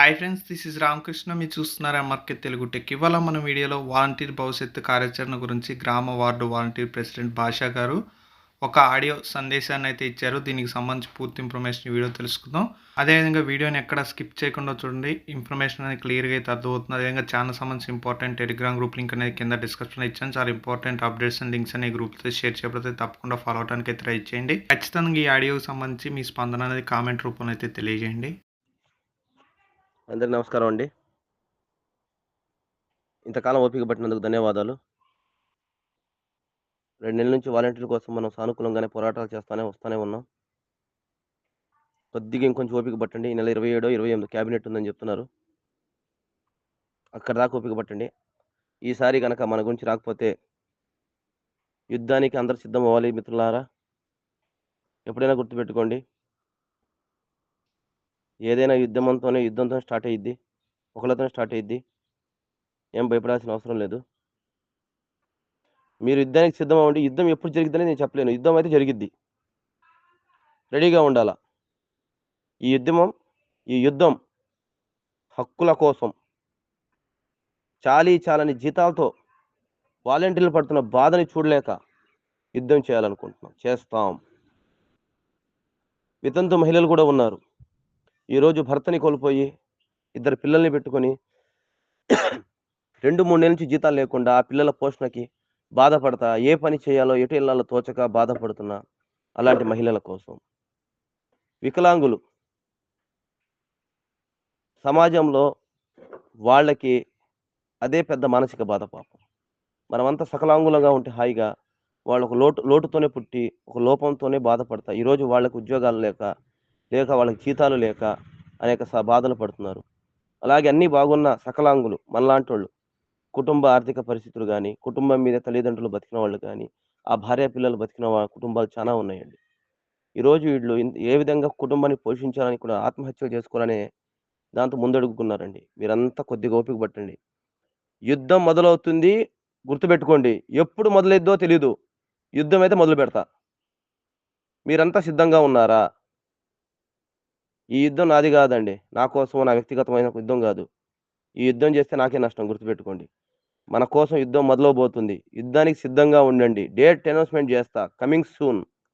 Hi friends this is Ramakrishna మీరు చూస్తున్నారు MRK Telugu tech ఇవాళ మన వీడియోలో వాలంటీర్ భవిష్యత్తు కార్యాచరణ గురించి గ్రామ వార్డు వాలంటీర్ ప్రెసిడెంట్ భాషా గారు ఒక ఆడియో సందేశాన్ని అయితే ఇచ్చారు. దీనికి సంబంధించి పూర్తి ఇన్ఫర్మేషన్ ఈ వీడియో తెలుసుకుందాం. అదేవిధంగా వీడియోని ఎక్కడ స్కిప్ చేయకుండా చూడండి. ఇన్ఫర్మేషన్ అనేది క్లియర్గా అయితే అర్థమవుతుంది. అదేవిధంగా ఛానల్ సంబంధించి ఇంపార్టెంట్ టెలిగ్రామ్ గ్రూప్ లింక్ అనేది కింద డిస్క్రిప్షన్లో ఇచ్చాను. చాలా ఇంపార్టెంట్ అప్డేట్స్ అండ్ లింక్స్ అనే గ్రూప్తో షేర్ చేయబడితే తప్పకుండా ఫాలో అవడానికి అయితే ట్రై చేయండి. ఖచ్చితంగా ఈ ఆడియోకి సంబంధించి మీ స్పందన అనేది కామెంట్ రూపంలో అయితే తెలియజేయండి. అందరికి నమస్కారం అండి. ఇంతకాలం ఓపిక పట్టినందుకు ధన్యవాదాలు. రెండు నెలల నుంచి వాలంటీర్ల కోసం మనం సానుకూలంగానే పోరాటాలు చేస్తానే వస్తూనే ఉన్నాం. కొద్దిగా ఇంకొంచెం ఓపిక పట్టండి. ఈ నెల ఇరవై ఏడో ఇరవై ఎనిమిది క్యాబినెట్ ఉందని చెప్తున్నారు. అక్కడ దాకా ఓపిక పట్టండి. ఈసారి కనుక మన గురించి రాకపోతే యుద్ధానికి అందరు సిద్ధం అవ్వాలి మిత్రులారా. ఎప్పుడైనా గుర్తుపెట్టుకోండి. ఏదైనా యుద్ధంతోనే యుద్ధంతో స్టార్ట్ అయ్యిద్ది ఒకళ్ళతో స్టార్ట్ అయ్యిద్ది ఏం భయపడాల్సిన అవసరం లేదు. మీరు యుద్ధానికి సిద్ధం అవ్వండి యుద్ధం ఎప్పుడు జరిగిద్దని నేను చెప్పలేను. యుద్ధం అయితే జరిగిద్ది. రెడీగా ఉండాలా? ఈ యుద్ధం ఈ యుద్ధం హక్కుల కోసం. చాలీ చాలని జీతాలతో వాలంటీర్లు పడుతున్న బాధని చూడలేక యుద్ధం చేయాలనుకుంటున్నాం. చేస్తాం. వితంతు మహిళలు కూడా ఉన్నారు. ఈరోజు భర్తని కోల్పోయి ఇద్దరు పిల్లల్ని పెట్టుకొని రెండు మూడు నెలల నుంచి జీతాలు లేకుండా ఆ పిల్లల పోషణకి బాధపడతా ఏ పని చేయాలో ఎటు వెళ్ళాలో తోచక బాధపడుతున్నా అలాంటి మహిళల కోసం. వికలాంగులు సమాజంలో వాళ్ళకి అదే పెద్ద మానసిక బాధ పాపం. మనమంతా సకలాంగులంగా ఉంటే హాయిగా వాళ్ళు ఒక లోటు లోటుతోనే పుట్టి ఒక లోపంతోనే బాధపడతా. ఈరోజు వాళ్ళకు ఉద్యోగాలు లేక లేక వాళ్ళకి జీతాలు లేక అనేక స- బాధలు పడుతున్నారు. అలాగే అన్నీ బాగున్న సకలాంగులు మనలాంటి వాళ్ళు కుటుంబ ఆర్థిక పరిస్థితులు కానీ కుటుంబం మీద తల్లిదండ్రులు బతికిన వాళ్ళు కానీ ఆ భార్య పిల్లలు బతికిన కుటుంబాలు చాలా ఉన్నాయండి. ఈరోజు వీళ్ళు ఏ విధంగా కుటుంబాన్ని పోషించాలని కూడా ఆత్మహత్యలు చేసుకోవాలనే దాంతో ముందడుగుకున్నారండి. మీరంతా కొద్దిగా ఓపిక పట్టండి. యుద్ధం మొదలవుతుంది గుర్తుపెట్టుకోండి. ఎప్పుడు మొదలైద్దో తెలీదు. యుద్ధం అయితే మొదలు పెడతా మీరంతా సిద్ధంగా ఉన్నారా? ఈ యుద్ధం నాది కాదండి. నా కోసం నా వ్యక్తిగతమైన యుద్ధం కాదు. ఈ యుద్ధం చేస్తే నాకే నష్టం గుర్తుపెట్టుకోండి. మన కోసం యుద్ధం మొదలవబోతుంది యుద్ధానికి సిద్ధంగా ఉండండి. డేట్ అనౌన్స్మెంట్ చేస్తా. Coming soon.